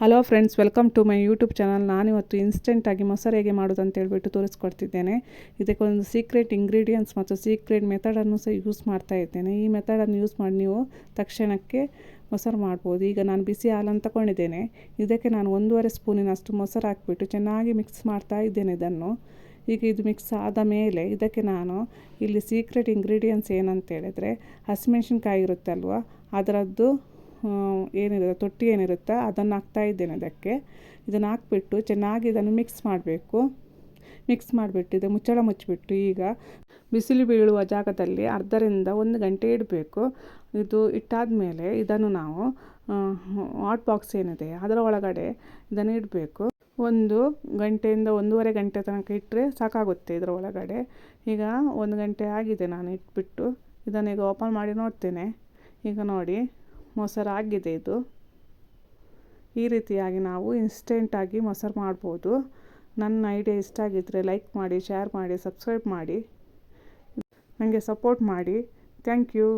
Hello friends welcome to my YouTube channel ನಾನಿವತ್ತು ಇನ್ಸ್ಟೆಂಟಾಗಿ ಮೊಸರು ಹೇಗೆ ಮಾಡೋದು ಅಂತ ಹೇಳ್ಬಿಟ್ಟು ತೋರಿಸ್ಕೊಡ್ತಿದ್ದೇನೆ. ಇದಕ್ಕೆ ಒಂದು ಸೀಕ್ರೆಟ್ ಇಂಗ್ರೀಡಿಯೆಂಟ್ಸ್ ಮತ್ತು ಸೀಕ್ರೆಟ್ ಮೆಥಡನ್ನು ಸಹ ಯೂಸ್ ಮಾಡ್ತಾ ಇದ್ದೇನೆ. ಈ ಮೆಥಡನ್ನು ಯೂಸ್ ಮಾಡಿ ನೀವು ತಕ್ಷಣಕ್ಕೆ ಮೊಸರು ಮಾಡ್ಬೋದು. ಈಗ ನಾನು ಬಿಸಿ ಹಾಲನ್ನು ತಗೊಂಡಿದ್ದೇನೆ. ಇದಕ್ಕೆ ನಾನು ಒಂದೂವರೆ ಸ್ಪೂನಿನಷ್ಟು ಮೊಸರು ಹಾಕಿಬಿಟ್ಟು ಚೆನ್ನಾಗಿ ಮಿಕ್ಸ್ ಮಾಡ್ತಾ ಇದ್ದೇನೆ ಇದನ್ನು. ಈಗ ಇದು ಮಿಕ್ಸ್ ಆದ ಮೇಲೆ ಇದಕ್ಕೆ ನಾನು ಇಲ್ಲಿ ಸೀಕ್ರೆಟ್ ಇಂಗ್ರೀಡಿಯೆಂಟ್ಸ್ ಏನಂತೇಳಿದರೆ ಹಸಿಮೆಣ್ಸಿನ್ಕಾಯಿ ಇರುತ್ತೆ ಅಲ್ವಾ ಅದರದ್ದು ಏನಿರುತ್ತೆ, ತೊಟ್ಟಿ ಏನಿರುತ್ತೆ ಅದನ್ನು ಹಾಕ್ತಾ ಇದ್ದೇನೆ ಅದಕ್ಕೆ. ಇದನ್ನು ಹಾಕ್ಬಿಟ್ಟು ಚೆನ್ನಾಗಿ ಇದನ್ನು ಮಿಕ್ಸ್ ಮಾಡಬೇಕು. ಮಿಕ್ಸ್ ಮಾಡಿಬಿಟ್ಟು ಇದು ಮುಚ್ಚಳ ಮುಚ್ಚಿಬಿಟ್ಟು ಈಗ ಬಿಸಿಲು ಬೀಳುವ ಜಾಗದಲ್ಲಿ ಅರ್ಧರಿಂದ ಒಂದು ಗಂಟೆ ಇಡಬೇಕು. ಇದು ಇಟ್ಟಾದ ಮೇಲೆ ಇದನ್ನು ನಾವು ಹಾಟ್ ಬಾಕ್ಸ್ ಏನಿದೆ ಅದರ ಒಳಗಡೆ ಇದನ್ನು ಇಡಬೇಕು. ಒಂದು ಗಂಟೆಯಿಂದ ಒಂದೂವರೆ ಗಂಟೆ ತನಕ ಇಟ್ಟರೆ ಸಾಕಾಗುತ್ತೆ ಇದರ ಒಳಗಡೆ. ಈಗ ಒಂದು ಗಂಟೆ ಆಗಿದೆ ನಾನು ಇಟ್ಬಿಟ್ಟು ಇದನ್ನು ಈಗ ಓಪನ್ ಮಾಡಿ ನೋಡ್ತೇನೆ. ಈಗ ನೋಡಿ. ಮೊಸರು ಆಗಿದೆ ಇದು ಈ ರೀತಿಯಾಗಿ ನಾವು ಇನ್ಸ್ಟೆಂಟಾಗಿ ಮೊಸರು ಮಾಡ್ಬೋದು. ನನ್ನ ಐಡಿಯಾ ಇಷ್ಟ ಆಗಿದ್ದರೆ ಲೈಕ್ ಮಾಡಿ ಶೇರ್ ಮಾಡಿ ಸಬ್ಸ್ಕ್ರೈಬ್ ಮಾಡಿ. ನನಗೆ ಸಪೋರ್ಟ್ ಮಾಡಿ. Thank you